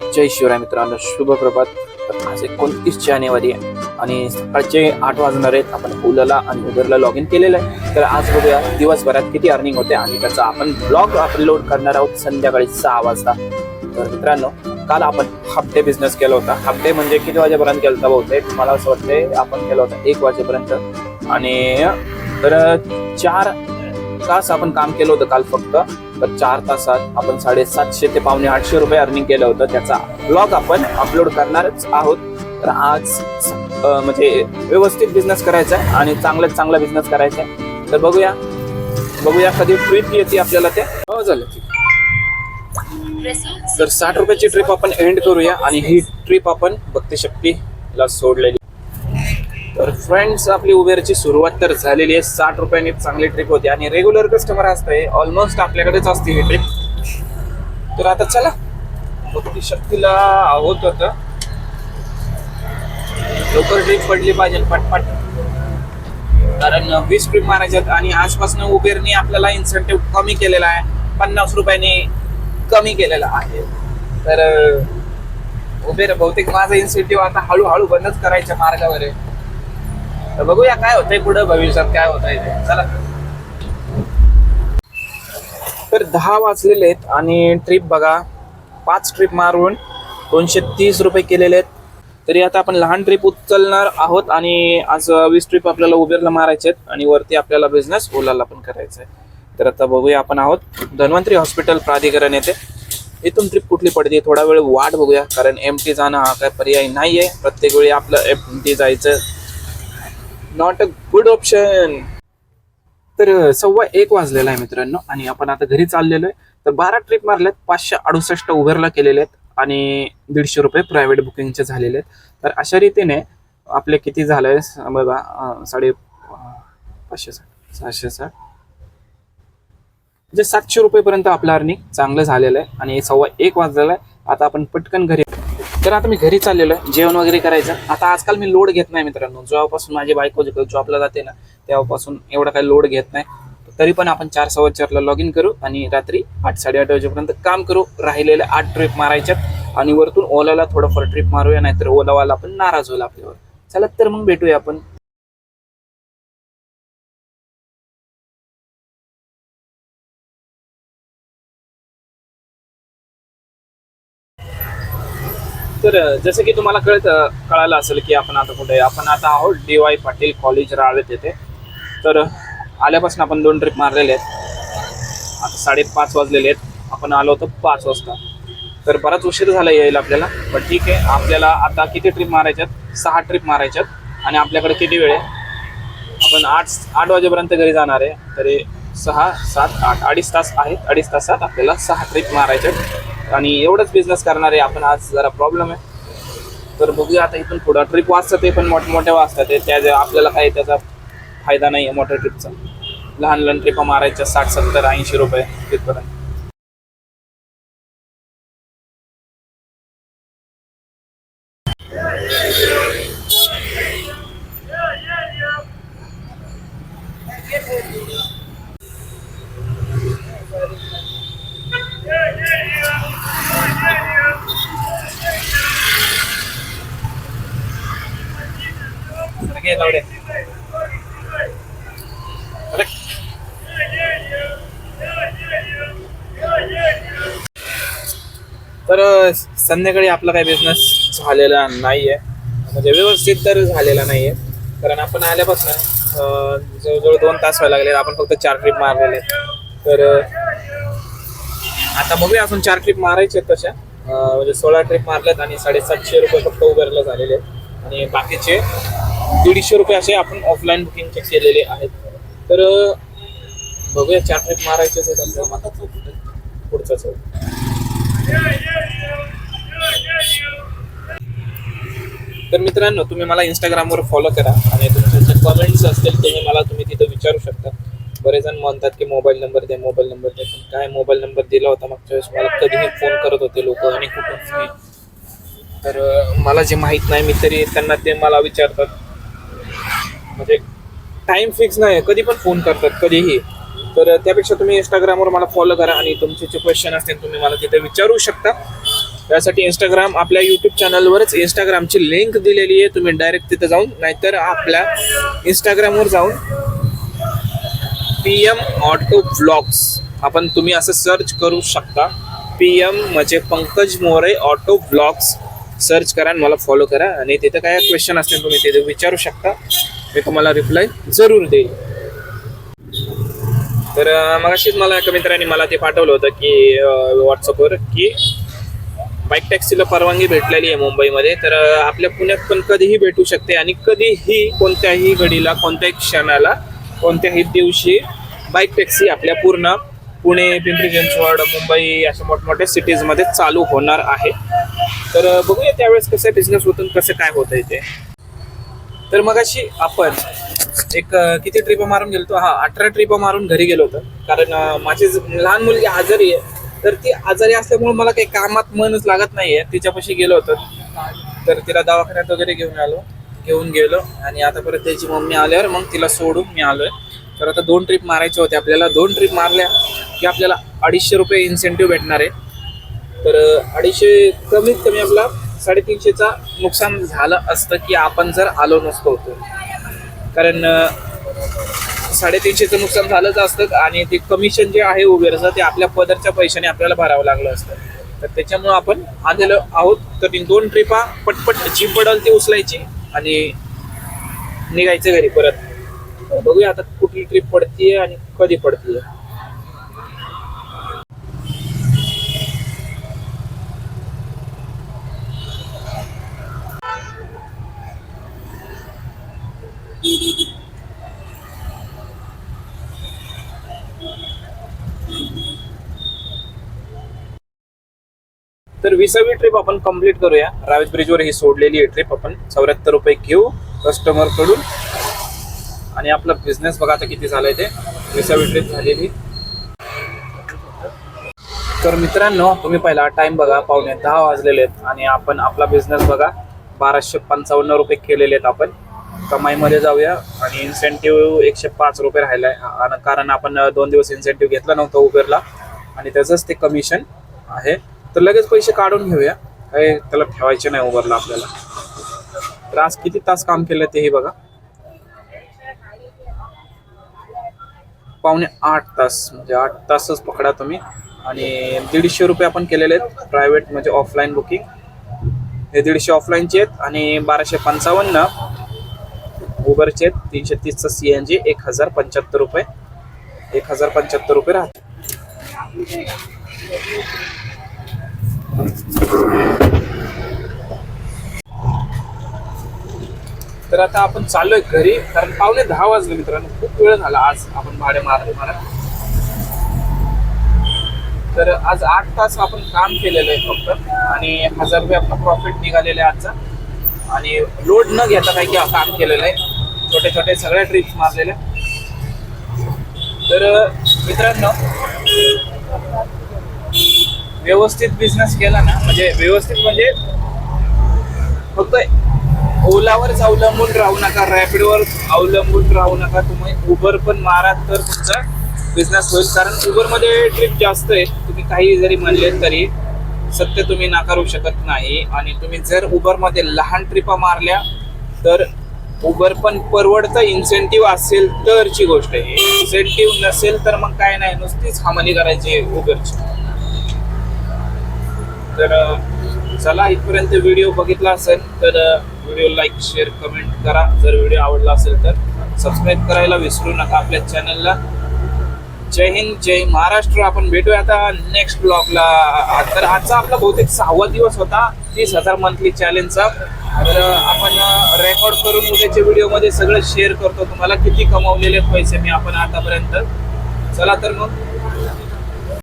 जय शिवराय मित्रांनो शुभ प्रभात. तर आज एकोणतीस जानेवारी आहे आणि सकाळचे आठ वाजणार आहेत. आपण ओलाला आणि उबरला लॉग इन केलेलं आहे. तर आज बघूया दिवसभरात किती अर्निंग होते आणि त्याचा आपण ब्लॉग अपलोड करणार आहोत संध्याकाळी सहा वाजता. तर मित्रांनो काल आपण हाफ डे बिझनेस केला होता. हाफ डे म्हणजे किती वाजेपर्यंत केला होता बहुतेक? मला असं वाटतंय आपण केला होता एक वाजेपर्यंत. आणि तर चार तास आपण काम केलं होतं काल फक्त तर चार तासात आपण साडेसातशे ते पावणे आठशे रुपये अर्निंग केलं होतं. त्याचा ब्लॉग आपण अपलोड करणारच आहोत. तर आज म्हणजे व्यवस्थित बिझनेस करायचा आहे आणि चांगल्यात चांगला बिझनेस करायचा आहे. तर बघूया बघूया कधी ट्रिप येते आपल्याला ते. हो झालं. तर साठ रुपयाची ट्रिप आपण एंड करूया आणि ही ट्रिप आपण भक्ती शक्तीला सोडलेली तर फ्रेंड्स आपली उबेरची सुरुवात तर झालेली आहे. साठ रुपयांनी चांगली ट्रिप होती. आणि रेग्युलर कस्टमर असते ऑलमोस्ट आपल्याकडेच असते ही ट्रिप तर आता चला. भक्ती शक्तीला आहोत आता. लवकर ट्रिप पडली पाहिजे पटपट. कारण वीस ट्रिप मारायच्यात आणि आजपासून उबेरने आपल्याला इन्सेंटिव्ह कमी केलेला आहे. पन्नास रुपयाने कमी केलेला आहे. तर उबेर बहुतेक माझा इन्सेंटिव्ह आता हळूहळू बंदच करायच्या मार्गावर आहे. तर बघूया काय होतंय पुढे भविष्यात काय होत आहे ते. चला. तर दहा वाजलेले आहेत आणि ट्रिप बघा. पाच ट्रिप मारून दोनशे तीस रुपये केलेले आहेत. तरी आता आपण लहान ट्रिप उचलणार आहोत आणि आज वीस ट्रिप आपल्याला उबेरला मारायचे आहेत आणि वरती आपल्याला बिझनेस ओलाला पण करायचा आहे तर आता बघूया आपण आहोत. धन्वंतरी हॉस्पिटल प्राधिकरण येते. इथून ट्रिप कुठली पडते थोडा वेळ वाट बघूया. कारण एम टी जाणं हा काय पर्याय नाही आहे प्रत्येक वेळी आपलं एम टी जायचं नॉट अ गुड ऑप्शन तर सव्वा एक वाजलेला आहे मित्रांनो आणि आपण आता घरी चाललेलो आहे. तर बारा ट्रिप मारल्यात पाचशे अडुसष्ट उबेरला केलेले आहेत आणि दीडशे रुपये प्रायव्हेट बुकिंगचे झालेले आहेत. तर अशा रीतीने आपले किती झालंय स- बघा साडे पाचशे साठ सहाशे साठ. म्हणजे सातशे रुपयेपर्यंत आपलं अर्निंग चांगलं झालेलं आहे आणि सव्वा एक वाजलेला आहे. आता आपण पटकन घरी तर आता मी घरी चाललेलो आहे. जेवण वगैरे करायचं. आता आजकाल मी लोड घेत नाही मित्रांनो. जेव्हापासून माझी बायको जॉबला जाते ना तेव्हापासून एवढा काही लोड घेत नाही. तरी पण आपण चार सव्वा चारला लॉग इन करू आणि रात्री आठ साडेआठ वाजेपर्यंत काम करू. राहिलेले आठ ट्रिप मारायच्यात आणि वरतून ओलाला थोडंफार ट्रिप मारूया नाहीतर ओलावाला आपण नाराज होईल आपल्यावर. चला तर मग भेटूया आपण. तर जसं की तुम्हाला कळत कळालं असेल की आपण आता कुठे आपण आता आहोत D Y Patil college Ravet तिथे तर आल्यापासून आपण दोन ट्रिप मारलेले आहेत. आता साडेपाच वाजलेले आहेत. आपण आलो होतो पाच वाजता. तर बराच उशीर झाला येईल आपल्याला पण ठीक आहे. आपल्याला आता किती ट्रिप मारायच्यात सहा ट्रिप मारायच्यात आणि आपल्याकडे किती वेळ आहे? आपण आठ आठ वाजेपर्यंत घरी जाणार आहे. तरी सहा सात आठ अडीच तास आहेत. अडीच तासात आपल्याला सहा ट्रिप मारायच्यात आणि एवढंच बिझनेस करणार आहे आपण आज जरा प्रॉब्लेम आहे. तर बघूया आता इथून पुढं. ट्रिप वाचतात ते पण मोठमोठ्या वाचतात त्या आपल्याला काही त्याचा फायदा नाही आहे मोठ्या ट्रिपचा लहान लहान ट्रिपा मारायच्या साठ सत्तर ऐंशी रुपये तिथपर्यंत. Yeah, तर संध्याकाळी आपला काही बिझनेस झालेला नाहीये. म्हणजे व्यवस्थित तर झालेला नाहीये. कारण आपण आल्यापासून जवळजवळ दोन तास व्हायला लागले. आपण फक्त चार ट्रिप मारलेले. तर आता बघूया अजून चार ट्रिप मारायचे तशा. म्हणजे सोळा ट्रिप मारल्यात आणि साडेसातशे रुपये फक्त उबेरला झालेले आहेत. आणि बाकीचे दीडशे रुपये असे आपण ऑफलाईन बुकिंगचे केलेले आहेत. तर बघूया चार ट्रिप मारायचे आहेत पुढचा चौक तर मित्रांनो तुम्ही मला इंस्टाग्रामवर फॉलो करा आणि तुमचे जे कमेंट्स असतील ते मला तुम्ही तिथं विचारू शकता. बरेच जण म्हणतात की मोबाईल नंबर दे मोबाईल नंबर दे पण काय मोबाईल नंबर दिला होता मागच्या वेळेस? मला कधीही फोन करत होते लोक आणि कुठून तर मला जे माहीत नाही मी तरी त्यांना ते मला विचारतात. म्हणजे टाइम फिक्स नाही कधी पण फोन करतात कधीही. तर त्यापेक्षा तुम्ही इंस्टाग्रामवर मला फॉलो करा आणि तुमचे जे क्वेश्चन असतील तुम्ही मला तिथे विचारू शकता. त्यासाठी इंस्टाग्राम आपल्या यूट्यूब चॅनलवरच इंस्टाग्रामची लिंक दिलेली आहे. तुम्ही डायरेक्ट तिथे जाऊन नाहीतर आपल्या इंस्टाग्रामवर जाऊन पी एम ऑटो ब्लॉग्स आपण तुम्ही असं सर्च करू शकता. पी एम म्हणजे Pankaj More auto blogs search करा आणि मला फॉलो करा. आणि तिथं काय क्वेश्चन असतील तुम्ही तिथे विचारू शकता. मी तुम्हाला रिप्लाय जरूर देईल तर मगाशीच मला एका मित्राने मला ते पाठवलं होतं की व्हॉट्सअपवर की बाईक टॅक्सीला परवानगी भेटलेली आहे मुंबईमध्ये. तर आपल्या पुण्यात पण कधीही भेटू शकते आणि कधीही कोणत्याही घडीला कोणत्याही क्षणाला कोणत्याही दिवशी बाईक टॅक्सी आपल्या पूर्ण पुणे पिंपरी चिंचवड मुंबई अशा मोठमोठ्या सिटीजमध्ये चालू होणार आहे. तर बघूया त्यावेळेस कसं बिझनेस होतं कसं काय होतं ते. तर मग अशी आपण एक किती ट्रिप मारून गेलो हा अठरा ट्रिप मारून घरी गेलो होतो. कारण माझी लहान मुलगी आजारी आहे. तर ती आजारी असल्यामुळे मला काही कामात मनच लागत नाहीये. तिच्यापाशी गेलो होतो. तर तिला दवाखान्यात वगैरे घेऊन आलो. घेऊन गेलो आणि आता परत त्याची मम्मी आल्यावर मग तिला सोडून मी आलोय. तर आता दोन ट्रिप मारायचे होते आपल्याला. दोन ट्रिप मारल्या की आपल्याला अडीचशे रुपये इन्सेंटिव्ह भेटणार आहे. तर अडीचशे कमीत कमी आपला साडेतीनशेचा नुकसान झालं असतं की आपण जर आलो नसतो होतो कारण साडेतीनशेचं नुकसान झालंच असतं आणि ते कमिशन जे आहे उबेरचं ते आपल्या पदरच्या पैशाने आपल्याला भरावं लागलं असतं. तर त्याच्यामुळं आपण आलेलो आहोत. तर दोन ट्रिपा पटपट जी पडल ती उचलायची आणि निघायचं घरी परत. बघूया आता कुठली ट्रिप पडतीये आणि कधी पडतीये. तर विसावी ट्रिप आपण कंप्लीट करूया. रावेत ब्रिजवर ही सोडलेली आहे ट्रिप आपण. चौऱ्याहत्तर रुपये घेऊ कस्टमरकडून. आणि आपला बिझनेस बघा आता किती झालाय ते. विसावी ट्रिप झालेली. तर मित्रांनो तुम्ही पहिला टाइम बघा. पावणे दहा वाजलेले आहेत. आणि आपण आपला बिझनेस बघा. बाराशे पंचावन्न रुपये केलेले आहेत आपण. कमाईमध्ये जाऊया. आणि इन्सेंटिव्ह एकशे पाच रुपये राहिला आणि कारण आपण दोन दिवस इन्सेंटिव्ह घेतला नव्हता उबेरला. आणि त्याचंच ते कमिशन आहे. तर लगेच पैसे काढून घेऊया. काही त्याला ठेवायचे नाही उबरला आपल्याला. तर आज किती तास काम केलं तेही बघा. पावणे आठ तास म्हणजे आठ तासच पकडा तुम्ही. आणि दीडशे रुपये आपण केलेले आहेत. प्रायव्हेट म्हणजे ऑफलाईन बुकिंग हे दीडशे ऑफलाईनचे आहेत. आणि बाराशे पंचावन्न उबरचे आहेत तीनशे तीसचं सी एन जी एक हजार पंच्याहत्तर रुपये. एक हजार पंच्याहत्तर रुपये राहते तर आता आपण चाललोय घरी कारण पावणे दहा वाजले मित्रांनो. खूप वेळ झाला आज आपण भाडे मारले मारा तर आज आठ तास आपण काम केलेलं आहे फक्त आणि हजार रुपये आपला प्रॉफिट निघालेला आहे आजचा. आणि लोड न घेता काही की काम केलेलं आहे. छोटे छोटे सगळ्या ट्रिप्स मारलेल्या. तर मित्रांनो व्यवस्थित बिझनेस केला ना म्हणजे व्यवस्थित म्हणजे फक्त ओलावरच अवलंबून राहू नका रॅपिडवर अवलंबून राहू नका. तुम्ही उबर पण मारा तर तुमचा बिझनेस होईल. कारण उबरमध्ये ट्रिप जास्त आहे. तुम्ही काही जरी म्हणले तरी सत्य तुम्ही नाकारू शकत नाही. आणि तुम्ही जर उबरमध्ये लहान ट्रिपा मारल्या तर उबर पण परवडतं इन्सेंटिव्ह असेल तरची गोष्ट आहे. इन्सेंटिव्ह नसेल तर मग काय नाही नुसतीच हमाली करायची उबरची तर चला इथपर्यंत व्हिडिओ बघितला असेल तर व्हिडिओ लाईक शेअर कमेंट करा. जर व्हिडिओ आवडला असेल तर सबस्क्राईब करायला विसरू नका आपल्या चॅनलला जय हिंद जय महाराष्ट्र. आपण भेटूया आता नेक्स्ट ब्लॉगला तर आजचा आपला बहुतेक सहावा दिवस होता तीस हजार मंथली चॅलेंजचा तर आपण रेकॉर्ड करून उद्याच्या व्हिडिओमध्ये सगळं शेअर करतो. तुम्हाला किती कमावलेले पैसे मी आपण आतापर्यंत. चला तर मग.